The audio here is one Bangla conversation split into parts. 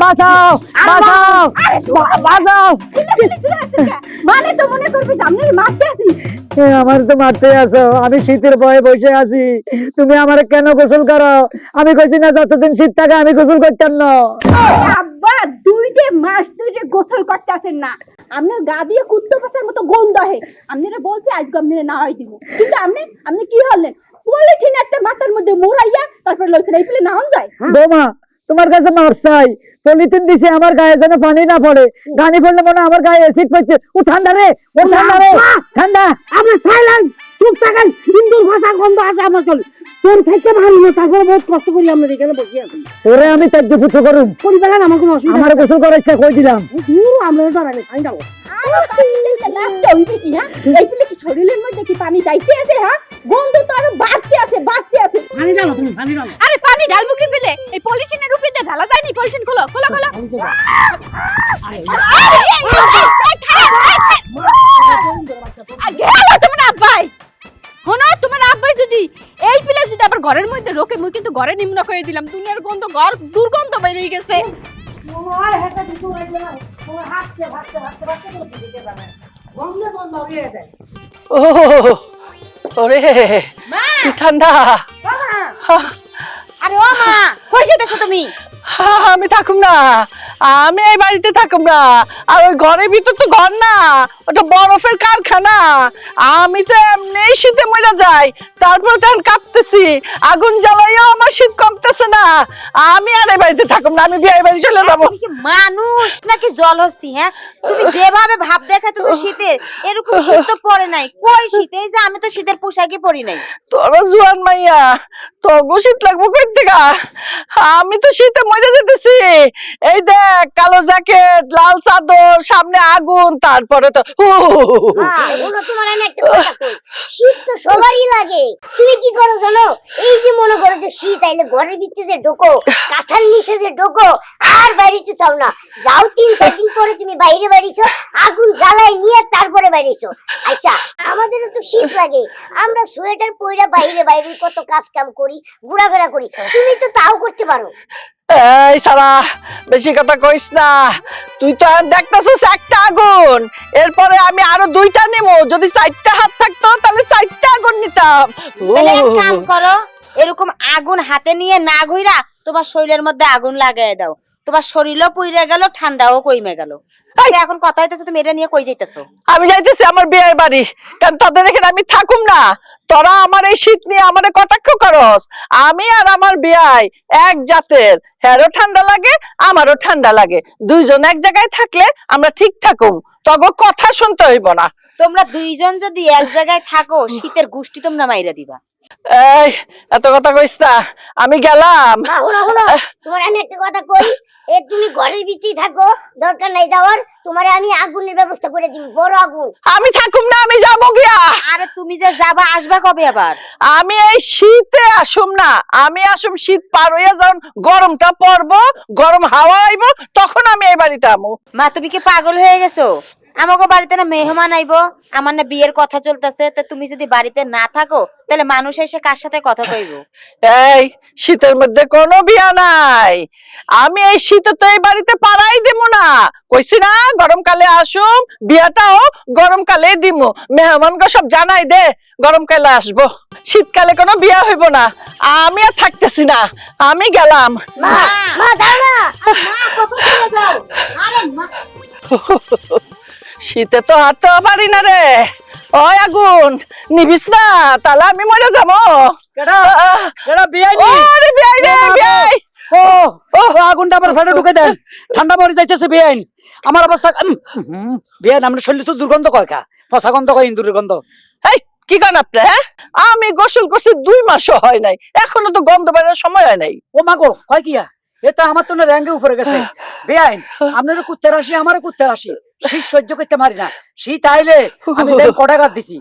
বাঁচাও বাঁচাও বাঁচাও। মানে তো মনে করবি যে আমি মারতে আছি আমার তো মারতে আছো আমি শীতের ভয়ে বসে আছি। তুমি আমার কেন গোসল করো? আমি কইছি না যতদিন শীত থাকে আমি গোসল করতাম না। আব্বা দুইটে মাস তুই যে গোসল করতে না আপনার গা দিয়ে কুত্তো পাশার মতো গন্ধ হয় আপনারা বলছে আজকে আপনারা না হয় দিব। কিন্তু আপনি আপনি কি হলেন? পলিথিন একটা মাথার মধ্যে মুড়াইয়া তারপর লইছেন এই পেলে না হন যায়? বৌমা তোমার কাছে মাপ চাই। পলিথিন দিছে আমার গায়ে যেন পানি না পড়ে। গানি পড়লে মনে হয় আমার গায়ে অ্যাসিড পড়ছে। ও ঠান্ডা রে ও ঠান্ডা রে ঠান্ডা। আমি সাইলেন চুপ থাকেন ইন্দুর ভাষা গন্ধ আছে আমার চলে তোর থেকে ভালো না তারপরে বহুত কষ্ট করি আমরা এখানে বসে আছি ওরে আমি ত্যায্য পুত্র করুন করি ফেলেন আমার কোনো অসুবিধা আমার গোসল করাইছে কই দিলাম দূর আমরা আর পানি হ্যাঁ চাইতে আছে হ্যাঁ গন্ধ তো আরও বাড়তে আছে বাড়তে আছে পানি ডালো তুমি পানি ডালো আরে পানি ঢালবো কি পেলে এই পলিথিনের উপরে ঢালা যায়নি পলিথিন খোলো খোলো খোলো দেবো। ঘরের মধ্যে রোকে মুই কিন্তু ঘরে নিম্ন করে দিলাম। দুনিয়ার গন্ধ ঘর দুর্গন্ধ বেরিয়ে গেছে। ও ওরে কি ঠান্ডা। হা, আরে ও মা কই যেতেছো তুমি? হা, আমি থাকুম না। আমি এই বাড়িতে থাকুম না। আর ওই ঘরের ভিতর তো ঘর না ওটা বরফের কারখানা। আমি তো এমনি শীতে মরে যাই তারপর তখন কাঁপতেছি। আগুন জ্বালাইও আমার শীত কমতেছে না। আমি আর এই বাড়িতে থাকুম না আমি বিয়ে বাড়ি চলে যাব। তুমি কি মানুষ নাকি জল জলহস্তি হ্যাঁ? তুমি যেভাবে ভাব দেখাতেছো শীতের এরকম শীত তো পড়ে নাই। কই শীত? এই যে আমি তো শীতের পোশাকই পরি নাই। তোরা জুয়ান মাইয়া তোগো শীত লাগবো কই থেকে? আমি তো শীতে মরে যেতেছি। এই দেখ কালো জ্যাকেট, লাল চাদর, সামনে আগুন, তারপরে তো। হ্যাঁ। শীত তো সবারই লাগে। তুমি কি করো জানো? এই যে মনে করো যে শীত আইলে ঘরের ভিতরে যে ঢোকো, কাঁঠাল নিচে যে ঢোকো, আর বাড়িতে চাও না। যাও তিন, চার দিন পরে তুমি বাইরে বাড়িছো, আগুন জ্বালাই নিয়ে তারপরে বাড়িছো। আচ্ছা আমাদেরও তো শীত লাগে। আমরা সোয়েটার পইরা বাইরে বাইরে কত কাজ কাম করি, ঘোরাফেরা করি। তুমি তো তাও করতে পারো। এই সারা বেশি কথা কইস না। তুই তো আর দেখতেছিস একটা আগুন। এরপরে আমি আরও দুইটা নেব যদি চারটা হাত থাকতো তাহলে চারটা আগুন নিতাম। তাহলে এক। কাম করো এরকম আগুন হাতে নিয়ে না ঘুরা তোমার শরীরের মধ্যে আগুন লাগাই দাও। তোমার শরীরও পুইরে গেল ঠান্ডাও কইমে গেল। এই, এখন কথা হইতেছে তুমি এটা নিয়ে কই যাইতেছো? আমি যাইতেছি আমার বিয়ের বাড়ি। কারণ তোদের এখানে আমি থাকুম না। তোরা আমার এই শীত নিয়ে আমারে কটাক্ষ করস। আমি আর আমার বিয়াই এক জাতের। হ্যারও ঠান্ডা লাগে আমারও ঠান্ডা লাগে। দুইজন এক জায়গায় থাকলে আমরা ঠিক থাকুম। তগো কথা শুনতে হইব না। তোমরা দুইজন যদি এক জায়গায় থাকো শীতের গুষ্টি তোমরা মাইরা দিবা। এই এত কথা কইস না। আমি গেলাম। তোমার আমি একটা কথা কই? এ তুমি ঘরের ভিতরেই থাকো দরকার নাই যাওয়ার। তোমার আমি আগুনের ব্যবস্থা করে দিব বড় আগুন। আমি থাকুম না আমি যাব গিয়া। আরে তুমি যে যাবা আসবা কবে আবার? আমি এই শীতে আসুম না আমি আসুম শীত পার হইয়া যখন গরমটা পড়ব গরম হাওয়া আইবো তখন আমি এই বাড়িতে আমু। মা তুমি কি পাগল হয়ে গেছো? আমাকে বাড়িতে না মেহমান আইবো আমার না বিয়ের কথা চলতেছে তো তুমি যদি বাড়িতে না থাকো তাহলে মানুষ এসে কার সাথে কথা কইবো? এই শীতের মধ্যে কোনো বিয়া নাই। আমি এই শীতে তো এই বাড়িতে পাড়াই দিব না। কইছি না গরমকালে আসুম বিয়াটাও গরমকালে দিমু। মেহমানকে সব জানাই দে গরমকালে আসব। শীতকালে কোনো বিয়া হইব না। আমি আর থাকতেছি না। আমি গেলাম। মা মা দাও না শীতে তো হাঁটতেও পারি না রে। ওই আগুন নিবিস না তাহলে আমি মরে যাব। এটা বিয়াই নি? ওরে বিয়াই রে বিয়াই? ও ও আগুনটা আবার ফেটে ঢুকে দেন। ঠান্ডা পড়ে যাইতেছে বেআইন আমার অবস্থা বেআইন আমরা শরীরে তো দুর্গন্ধ কয় কা? পচা গন্ধ কয় ইন্দুরের গন্ধ। এই কি গান আপনি হ্যাঁ? আমি গোসল করছি দুই মাসও হয় নাই। এখনও তো গন্ধ বেরোর সময় হয় নাই। ও মা গো কয় কিয়া এটা আমার তো র্যাঙ্গে উপরে গেছে। বেআইন আপনারও কুত্তে রাশি আমারও কুত্তে রাশি শীত সহ্য করতে পারি না। শীত আইলে আমি দিছি?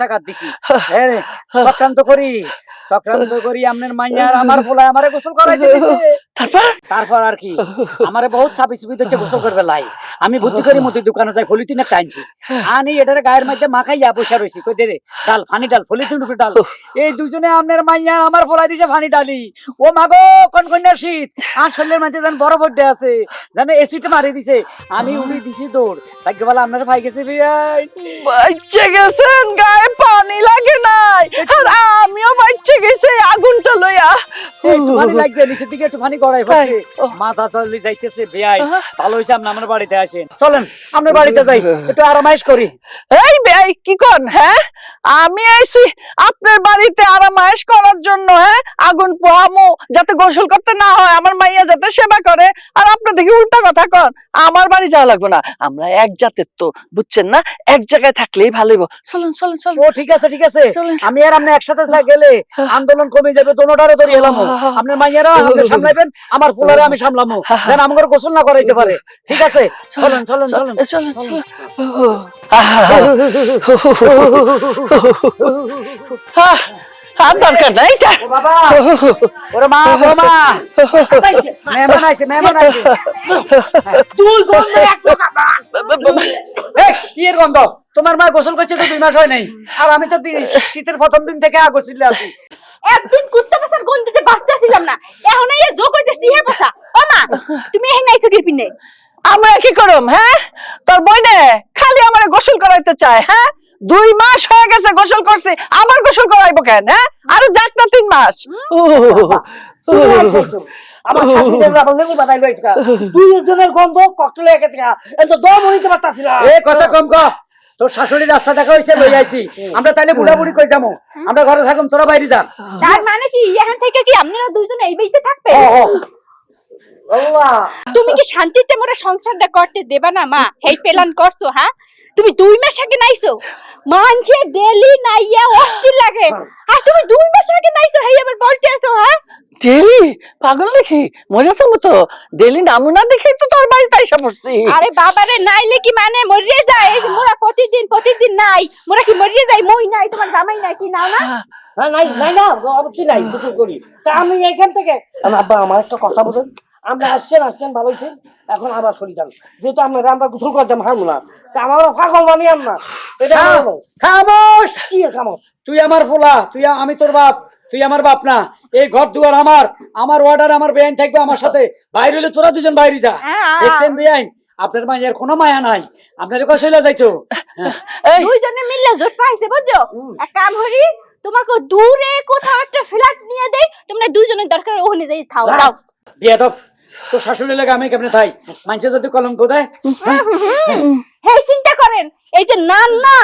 চার দিছি। হ্যাঁ চক্রান্ত করি চক্রান্ত করি মাইয়ার আমার পোলায় আমারে গোসল করাইতে দিছে। তারপর? তারপর আর কি আমারে বহুত দিচ্ছে গোসল করবে লাই। আমি বুদ্ধি করি মতি দোকানে যাই ফলি ফলিতিনে টাইনছি আনি এটারে গায়ের মধ্যে মাখাইয়া বসে রয়েছি কই দে রে ডাল ফানি ডাল ফলিতিন উপরে ডাল। এই দুজনে আপনার মাইয়া আমার ফলাই দিছে ফানি ডালি ও মাগো কোন কন্যার শীত? আর শরীরের মধ্যে যেন বড় বড্ডে আছে যেন এসিড মারি দিছে। আমি উনি দিছি দৌড়। ভাগ্য বলা আপনার ভাই গেছে। ভাই বাচ্চা গেছেন গায়ে পানি লাগে নাই। আর আমিও বাচ্চা গেছে আগুনটা লইয়া। পানি লাগছে নিচের দিকে একটু পানি গড়াই পড়ছে মাছ আসলে যাইতেছে বেয়াই ভালো হয়েছে আপনি আমার বাড়িতে আসেন। চলেন আপনার বাড়িতে যাই। একটু আরামাইশ করি। এই বেই কি কন হ্যাঁ? আমি আইছি আপনার বাড়িতে আরামায়েশ করার জন্য হ্যাঁ? আগুন পোহামো যাতে গোসল করতে না হয় আমার মাইয়া যাতে সেবা করে। আর আপনার দেখি উল্টা কথা কন আমার বাড়ি যাওয়া লাগবে না। আমরা এক জাতের তো বুঝছেন না? এক জায়গায় থাকলেই ভালো হইব। চলুন চলুন চলুন। ও ঠিক আছে ঠিক আছে। আমি আর আপনি একসাথে যা গেলে আন্দোলন কমে যাবে দোনোটারে ধরে এলাম আপনি মাইয়ারা আপনি সামলাইবেন আমার পোলারে আমি সামলামো। যেন আমার গোসল না করাইতে পারে। ঠিক আছে? চলেন চলেন চলেন চলুন। চলুন আহ, আর দরকার নাই। ও বাবা ওরে মা ও মা। মেহমান আইছে মেহমান আইছে। তুই গন্ধ এক এই, কি এর গন্ধ? তোমার মা গোসল করছে তো দুই মাস হয় নাই। আর আমি তো দি- শীতের প্রথম দিন থেকে আগোসিলে আছি। একদিন কুত্তা পাশার গন্ধিতে বাঁচতেছিলাম না। এখন এই যোগ হইতেছি হে পাশা ও মা তুমি এখানে আইছো কি পিনে? আমরা কি করম হ্যাঁ? তোর বইনে খালি আমার গোসল করাইতে চায় হ্যাঁ? দুই মাস হয়ে গেছে গোসল করছে। আবার গোসল করাইবো কেন হ্যাঁ? আরও যাক না তিন মাস। আমার শাশুড়ি যখন লেবু বাদাই লইছে দুই গন্ধ ককটেল হয়ে গেছে এত দম হইতে পারতাছি না। এ কথা কম ক। তোর শাশুড়ি রাস্তা দেখা হয়েছে লই আইছি। আমরা তাইলে বুড়াবুড়ি কই যাব আমরা ঘরে থাকুম তোরা বাইরে যা। তার মানে কি এখান থেকে কি আপনারা দুইজন এই বাড়িতে থাকবে তুমি কি শান্তিতে মোরা সংসারটা করতে দেবা না মা? এই প্ল্যান করছ হ্যাঁ? তুমি দুই মাস আগে নাইছো। মানছে ডেলি নাইয়া অস্থির লাগে। আর তুমি দুই মাস আগে নাইছো হেই আবার বলতে আসো হ্যাঁ? ডেলি? পাগল দেখি মজাছে মতো। ডেলি নামুনা দেখেই তো তোর বাড়িতে আইসা পড়ছি। আরে বাবারে নাইলে কি মানে মরিয়ে যায়? মোরা প্রতিদিন প্রতিদিন নাই। মোরা কি মরিয়ে যাই মই নাই তোমার জামাই নাই কি? নাও না। হ্যাঁ। নাই নাই না অবশ্যই নাই গোসল করি। তা আমি এখান থেকে আমি আব্বা আমার একটা কথা বলুন। আমরা আসছেন আসছেন ভালো হয়েছেন এখন আবার সরি যান। যেহেতু আমরা আমরা গোসল করতাম হারবো না। তা আমার ফাঁকল বানিয়ে না এটা খামোশ! কি খামোশ? তুই আমার পোলা তুই আমি তোর বাপ তুই আমার বাপ না। এই ঘর দুয়ার আমার আমার অর্ডার আমার বেআইন থাকবে আমার সাথে। বাইরে হলে তোরা দুজন বাইরে যা। হ্যাঁ। দেখছেন বেআইন? আপনার মায়ের কোনো মায়া নাই। আপনার কাছে চলে যাইতো। হ্যাঁ। এই দুইজনে মিললে জোট পাইছে বুঝছ? এক কাম করি তোমাকে দূরে কোথাও একটা ফ্ল্যাট নিয়ে দেই। তোমরা দুইজনের দরকার ওখানে যাই থাও যাও। বিয়ে তো শাশুড়ি লাগে আমি কেমনে থাই? মানুষে যদি কলঙ্ক দেয়? হেই, চিন্তা করেন, এই যে নান না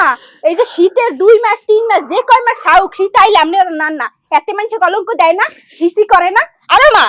এই যে শীতের দুই মাস, তিন মাস, যে কয় মাস খাওক শীত আইলে আপনি নান না এতে মানুষে কলঙ্ক দেয় না হিসি করে না আরে মা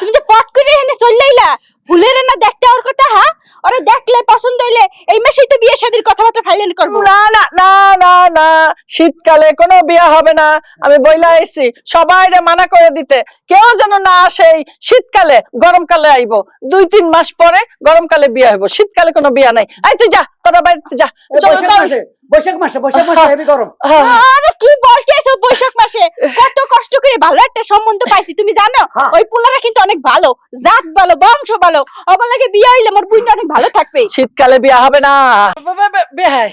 তুমি যে পট করে এনে চললেইলা ভুলের না দেখতে ওর কথা হ্যাঁ? ওরে দেখলে পছন্দ হইলে এই মাসেই তো বিয়ে শাদীর কথাবার্তা করব। না না না না না শীতকালে কোনো বিয়া হবে না। আমি বইলা আইছি সবাই মানা করে দিতে। কেউ যেন না আসে শীতকালে গরমকালে আইব। দুই তিন মাস পরে গরমকালে বিয়া হইব। শীতকালে কোনো বিয়া নাই। আই তুই যা তোরা বাড়িতে যা। চল চল। বৈশাখ মাসে বৈশাখ মাসে হেভি গরম হ্যাঁ। আরে কি বলছিস এসো বৈশাখ মাসে কত কষ্ট করে ভালো একটা সম্বন্ধ পাইছি তুমি জানো হ্যাঁ। ওই পোলারা কিন্তু অনেক ভালো জাত ভালো বংশ ভালো অবলাকে লাগে বিয়ে হইলে আমার বুইটা অনেক ভালো থাকবে শীতকালে বিয়ে হবে না বেহাই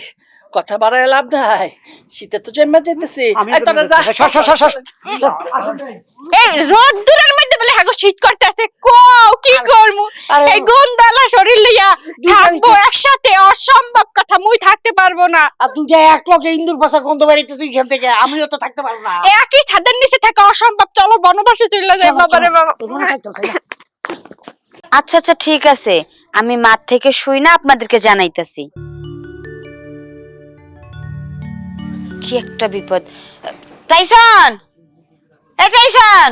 কথা বাড়ায় লাভ নাই। শীতে তো জন্মা যেতেছি এই তোরা যা। সর, সর, সর, সর। এই রোদ দূরের মধ্যে বলে হাগো শীত করতে আছে। কও কি করমু? এই গন্দালা শরীর লইয়া থাকব একসাথে অসম্ভব কথা মুই থাকতে পারব না। আর তুই যে এক ইন্দুর ভাষা গন্ধ বেরিয়েছিস এখান থেকে আমিও তো থাকতে পারব না। একই ছাদের নিচে থাকা অসম্ভব চলো বনবাসে যাই বাবারে বাবা। আচ্ছা আচ্ছা ঠিক আছে। আমি মাঠ থেকে শুই না আপনাদেরকে জানাইতাছি। কি একটা বিপদ। টাইসন! এই টাইসন!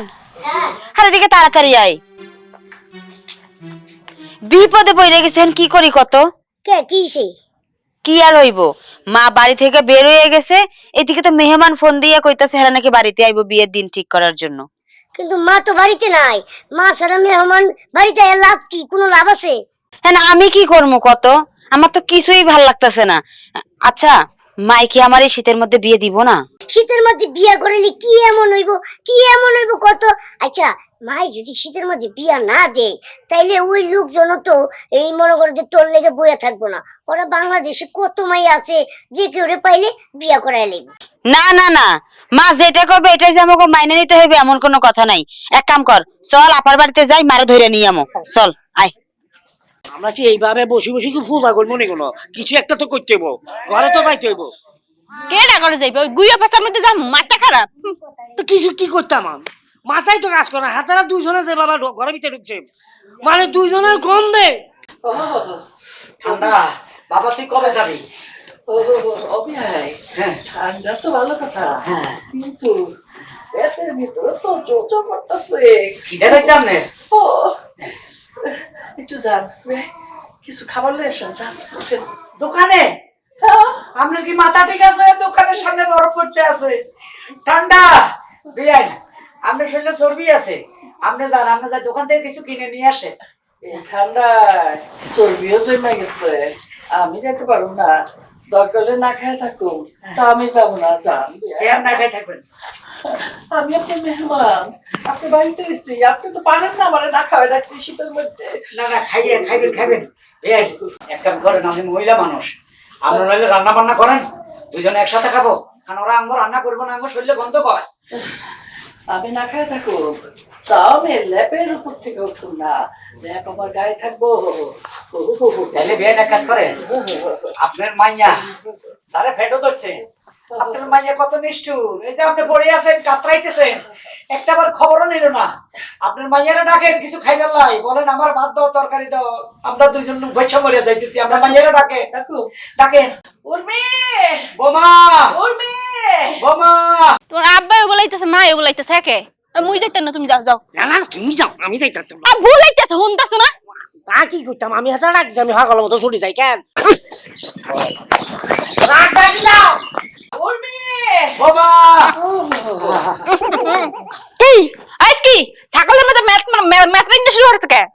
আরে দিকে তাড়াতাড়ি আয়। বিপদে পড়ে গেছেন কি করি কত? কে কি সে কি আর হইব? মা বাড়ি থেকে বের হয়ে গেছে এদিকে তো মেহমান ফোন দিয়া কইতাছে হেরা নাকি বাড়িতে আইবো বিয়ের দিন ঠিক করার জন্য। কিন্তু মা তো বাড়িতে নাই। মা ছাড়া মেহমান বাড়িতে লাভ কি? কোনো লাভ আছে? হ্যাঁ আমি কি করব কত? আমার তো কিছুই ভালো লাগতেছে না। আচ্ছা মাই কি আমার এই শীতের মধ্যে বিয়ে দিব না? শীতের মধ্যে বিয়া করিলে কি এমন হইব? কি এমন হইব কত? আচ্ছা মাই যদি শীতের মধ্যে বিয়া না দেয় তাইলে ওই লোকজন তো এই মনে করে যে তোর লেগে বইয়া থাকব না। ওরা বাংলাদেশে কত মাই আছে যে কেউ রে পাইলে বিয়া করাই লাগবে না না না। মা যেটা কবে এটাই যে আমাকে মাইনে নিতে হবে এমন কোনো কথা নাই। এক কাম কর চল আপার বাড়িতে যাই মারে ধরে নিয়ে আমো। চল আয়। আমরা কি এইভাবে বসে বসে কি পূজা করব নি কোনো কিছু একটা তো করতে হইব। ঘরে তো যাইতে হইব। কেডা করে যাইবে? ওই গুইয়া পাশার মধ্যে যা মাথা খারাপ। তো কিছু কি করতাম আমি? মাথায় তো কাজ করে হাতেরা দুইজনে যে বাবা ঘরের ভিতরে ঢুকছে। মানে দুইজনের কম দে। ঠান্ডা বাবা তুই কবে যাবি? অভিনয়? হ্যাঁ। ঠান্ডা তো ভালো কথা। কিন্তু পেটের ভিতরে তো জোজো করতেছে খিদে আপনার ও একটু যান কিছু খাবার লয়ে আসেন যান উঠেন। দোকানে? আপনার কি মাথা ঠিক আছে? দোকানের সামনে বরফ পড়তে আছে। ঠান্ডা। বিয়াই আপনার শরীরে চর্বি আছে। আপনি যান আপনি যাই দোকান থেকে কিছু কিনে নিয়ে আসে ঠান্ডায় চর্বিও জমে গেছে। আমি যেতে পারব না। দরকার না খেয়ে থাকুন তা আমি যাব না যান। কে আর না খাই থাকবেন আমি আপনার মেহমান। আপনি বাড়িতে এসেছি আপনি তো পারেন না আমার না খাওয়া রাখতে শীতের মধ্যে। না না খাইয়ে খাইবেন খাইবেন। এই এক কাম করেন আপনি মহিলা মানুষ। আপনার নইলে রান্না বান্না করেন দুজনে একসাথে খাব। কারণ ওরা আঙ্গুর রান্না করব না আঙ্গুর শরীরে গন্ধ করে আমি না খায় থাকুন তাও আমি ল্যাপের উপর থেকে উঠুন না। ল্যাপ আমার গায়ে থাকব। তাহলে বিয়ে এক কাজ করেন। আপনার মাইয়া ফেটো ধরছে। আপনার মাইয়া কত নিষ্ঠুর। এই যে আপনি পড়ে আছেন কাতরাইতেছেন। একটা বার খবরও নিল না। আপনার মাইয়ারা ডাকেন কিছু খাইবার লাই। বলেন আমার ভাত দাও তরকারি দাও। আমরা দুজন বৈশ্য মরিয়া যাইতেছি। আমরা মাইয়ারা ডাকে। ডাকেন। উর্মি! বোমা! উর্মি! বোমা! তোর আব্বাই বলাইতেছে মায়ে বলাইতেছে একে? মুই যাইতে না তুমি যাও যাও। না না তুমি যাও আমি যাইতাম না। আর না? তা কি করতাম আমি হাতে রাখছি আমি হাগল মতো ছুটি যাই কেন?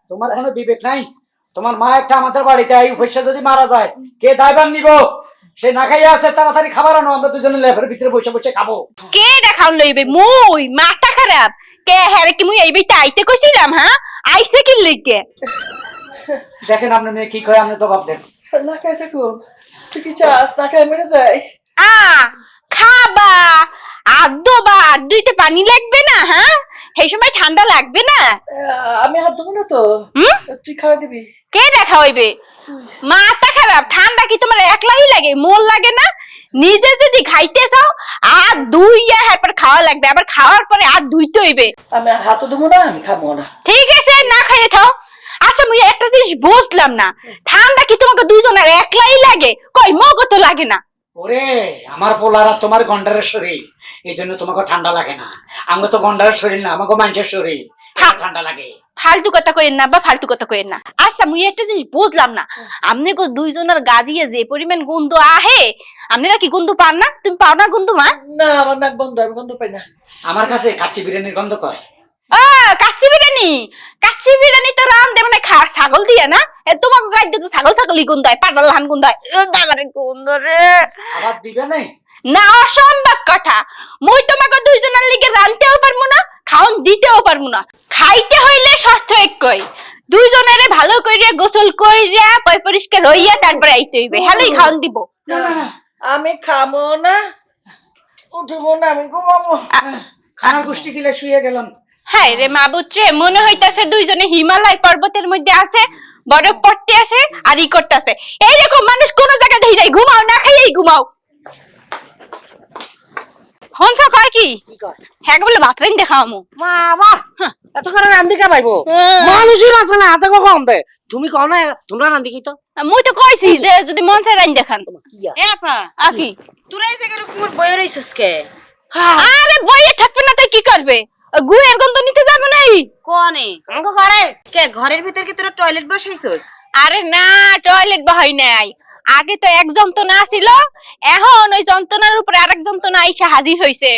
তোমার কোনো বিবেক নাই? তোমার মা একটা আমাদের বাড়িতে এই যদি মারা যায় কে দায়ভার নিব? সে না খাইয়া আছে তাড়াতাড়ি খাবার আনো আমরা দুজনে লেফের ভিতরে বসে বসে খাব। কে দেখাও লইবে মুই মাথা খারাপ। কে হ্যারে কি মুই এই বেটা আইতে কইছিলাম হ্যাঁ? আইছে কি লিখে দেখেন আপনার মেয়ে কি কয় আপনি জবাব দেন। না খায় থাকুন তুই কি চাস? না খায় মেরে যায় আ খাবা। আদবা আর দুইতে পানি লাগবে না হ্যাঁ? সেই সময় ঠান্ডা লাগবে না? আমি হাত দেবো না তো? তুই খাওয়া দিবি। কে দেখা হইবে? মাথা খারাপ ঠান্ডা কি তোমার একলাই লাগে? মোল লাগে না? নিজে যদি খাইতে চাও আর দুই হ্যাপার খাওয়া লাগবে। আবার খাওয়ার পরে আর দুইতে হইবে। আমি হাতও দেবো না আমি খাব না। ঠিক আছে না খাইয়ে থাও। আচ্ছা মুই একটা জিনিস বুঝলাম না। ঠান্ডা কি তোমাকে দুইজনের একলাই লাগে? কই মগো তো লাগে না। ওরে আমার পোলার তোমার গন্ডারের শরীর। এই জন্য তোমাকে ঠান্ডা লাগে না। আমাকে তো গন্ডারের শরীর না আমাকে মানুষের শরীর। ঠান্ডা লাগে। ফালতু কথা কইেন না বা ফালতু কথা কইেন না। আচ্ছা মুই একটা জিনিস বুঝলাম না। আপনি গো দুইজনের গা দিয়ে যে পরিমাণ গন্ধ আহে আপনারা কি গন্ধ পান না? তুমি পাও না গন্ধ মা? না আমার নাক বন্ধ আমি গন্ধ পাই না। আমার কাছে কাচ্চি বিরিয়ানির গন্ধ কয়? আ কাচ্চি বিরিয়ানি? কাচ্চি বিরিয়ানি তো রাম দে মানে খা ছাগল দিয়ে না? এ তোমাকে গাইড দিয়ে তো ছাগল ছাগলই গন্ধ হয় পাটাল হান গন্ধ হয়। এ বাবারে গন্ধ রে। আবার দিবে নাই? না অসম্ভব কথা। মুই তোমাকে দুইজনের লিগে রানতেও পারব না খাওন দিতেও পারব না। খাইতে হইলে স্বাস্থ্য একই। দুইজনের ভালো কইরা গোসল কইরা পয় পরিষ্কার হইয়া তারপরে আইতে হইবে। হ্যালোই খাওন দিব। না না না আমি খাব না উঠবো না আমি ঘুমাবো খানা গোষ্ঠী গিলে শুয়ে গেলাম। হ্যাঁ রে মা বুত্রে মনে হইতাছে দুইজনে হিমালয় পর্বতের মধ্যে আছে বরফ পড়তে আছে আর ই করতেছে। এইরকম মানুষ কোন জায়গায় দেখি নাই। ঘুমাও না খাইয়েই ঘুমাও। হনসা কয় কি? হ্যাঁ বলে বাতরাইন দেখামু। বাবা এত করে রান্ধি কে পাইবো হ্যাঁ। মানুষই আছে না হাতে কখন দে তুমি কও না তোমরা রান্ধি কি তো? মুই তো কইছি যে যদি মন চায় রাইন দেখান। কি? এ আপা আকি তোরা এই জায়গায় বয়ে রইছিস কে? আরে বইয়ে থাকবে না তাই কি করবে? গুয়ের গন্ধ নিতে যাবে নাই। কোনে? আমাকে করে কে ঘরের ভিতর কি তোরা টয়লেট বসাইছস? আরে না টয়লেট বহাই নাই। আগে তো এক যন্ত্রণা ছিল এখন ওই যন্ত্রণার উপরে আরেক যন্ত্রণা আইসা হাজির হইছে।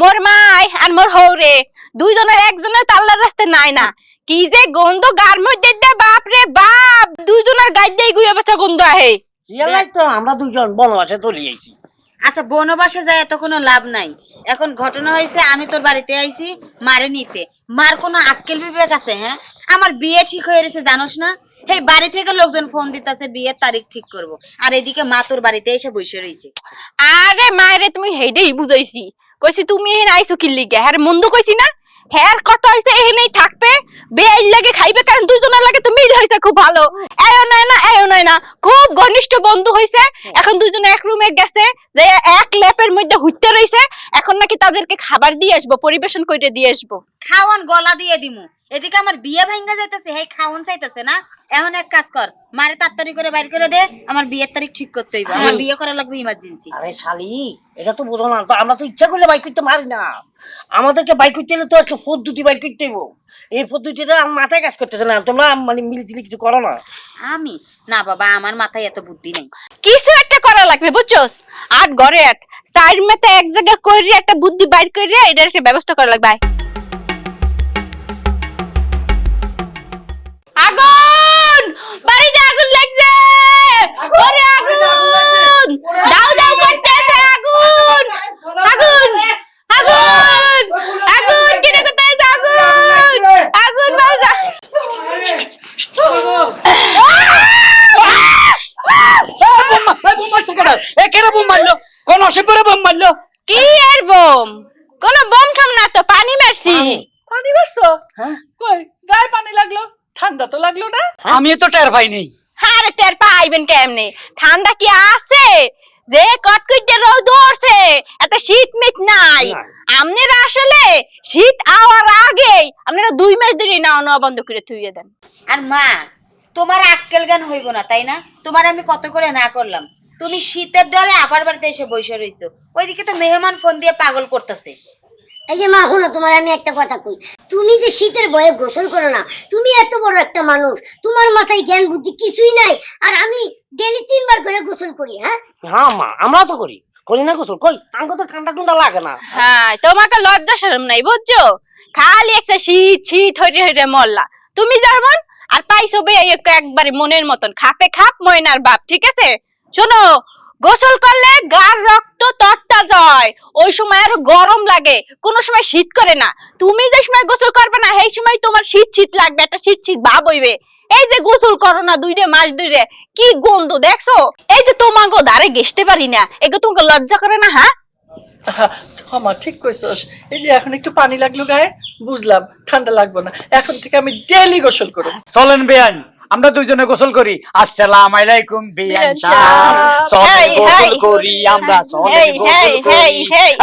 মোর মাই আর মোর হৌরে দুইজনের একজনের তাল্লার রাস্তায় নাই না। কি যে গন্ধ, গার মধ্যে বাপ রে বাপ, দুইজনের গাইড দিয়ে গুইয়া বেচা গন্ধ আহে। তো আমরা দুজন বনবাসে চলে গেছি আচ্ছা বনবাসে যায় এত কোনো লাভ নাই। এখন ঘটনা হয়েছে, আমি তোর বাড়িতে আইছি মারে নিতে। মার কোনো আক্কেল বিবেক আছে হ্যাঁ? আমার বিয়ে ঠিক হয়ে গেছে, জানোস না? এই বাড়ি থেকে লোকজন ফোন দিতেছে, বিয়ের তারিখ ঠিক করব। আর এদিকে মা তোর বাড়িতে এসে বসে রইছে। আরে মায়েরে, তুমি হেডেই বুঝাইছি। কইছি, তুমি এখানে আইছো কি লিগে হ্যাঁ মন্দ কইছি না? হ্যার কথা হইছে, এখানেই থাকবে বেআইন লাগে খাইবে কারণ দুজনের লাগে তো মিল হইছে খুব ভালো। এও নয় না, এও নয় না। খুব ঘনিষ্ঠ বন্ধু হইছে। এখন দুজনে এক রুমে গেছে, যে এক ল্যাপের মধ্যে হুইতে রইছে। এখন নাকি তাদেরকে খাবার দিয়ে আসব, পরিবেশন করে দিয়ে আসব। খাওয়ান গলা দিয়ে দিমু। এদিকে আমার বিয়ে ভাঙ্গা যাইতেছে হেই খাওয়ান চাইতেছে না। এখন এক কাজ কর মারে তাড়াতাড়ি করে বাইর করে দে আমার বিয়ের তারিখ ঠিক করতে হইব। আমার বিয়ে করা লাগবে ইমার্জেন্সি আরে শালি এটা তো বোঝো না। তো আমরা তো ইচ্ছা করলে বাইক করতে পারি না। আমাদেরকে বাইক করতে হলে তো একটা পদ্ধতি বাইক করতে হইব। এই পদ্ধতিটা আমার মাথায় কাজ করতেছে না। তোমরা মানে মিলিচিলি কিছু করো না। আমি? না বাবা আমার মাথায় এত বুদ্ধি নেই। কিছু একটা করা লাগবে বুঝছস? আট ঘরে আট। সাইড মেতে এক জায়গা করে একটা বুদ্ধি বাইর করে এটার একটা ব্যবস্থা করা লাগবে ওরে আগুন! দাও দাও করতেছে আগুন! আগুন! আগুন! আগুন! কিনে কোথায় আগুন! আগুন বাজা। কোন অসুখ করে বোম মারলো কি এর বোম? কোন বোম ঠাম না তো পানি মারছি। পানি। মারছো? হ্যাঁ? কই গায়ে পানি লাগল? ঠান্ডা তো লাগল না? আমি তো টের পাই নাই। আরে টের পাইবেন কেমনে? ঠান্ডা কি আছে? যে কটকুইটে রোদ ধরছে এত শীত মিট নাই। আপনারা আসলে শীত আওয়ার আগে আপনারা দুই মাস ধরে নাও নেওয়া বন্ধ করে থুইয়ে দেন। আর মা তোমার আক্কেল জ্ঞান হইব না তাই না? তোমার আমি কত করে না করলাম। তুমি শীতের ডরে আপার বাড়িতে এসে বসে রইছো। ওইদিকে তো মেহমান ফোন দিয়ে পাগল করতেছে। এই যে মা হলো তোমার আমি একটা কথা কই। তুমি যে শীতের বয়ে গোসল করো না তুমি এত বড় একটা মানুষ তোমার মাথায় জ্ঞান বুদ্ধি কিছুই নাই আর আমি ডেলি তিনবার করে গোসল করি হ্যাঁ? হ্যাঁ মা আমরা তো করি। করি না গোসল কই? আমাকে তো ঠান্ডা টুন্ডা লাগে না। হ্যাঁ তোমাকে লজ্জা শরম নাই বুঝছ? খালি একটা শীত শীত হইরে হইরে মরলা তুমি যেমন আর পাইছো বে এই একবারে মনের মতন। খাপে খাপ ময়নার বাপ ঠিক আছে? শোনো গোসল করলে গার রক্ত তরতা যায় ওই সময় আর গরম লাগে। কোনো সময় শীত করে না। তুমি যে সময় গোসল করবে না সেই সময় তোমার শীত শীত লাগবে একটা শীত শীত ভাব হইবে। এই যে গোসল করো না দুইটা মাস ধরে কি গন্ধ দেখছ? এই যে তোমাকে দাঁড়ে গেসতে পারি না। এগুলো তোমাকে লজ্জা করে না হ্যাঁ? আমার ঠিক কইছস। এই যে এখন একটু পানি লাগল গায়ে বুঝলাম ঠান্ডা লাগবে না। এখন থেকে আমি ডেলি গোসল করব। চলেন বেআইন। আমরা দুইজনে গোসল করি। আসসালাম আলাইকুম বিয়ান সাহেব হেই, গোসল করি আমরা গোসল করি।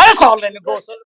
আরে গোসল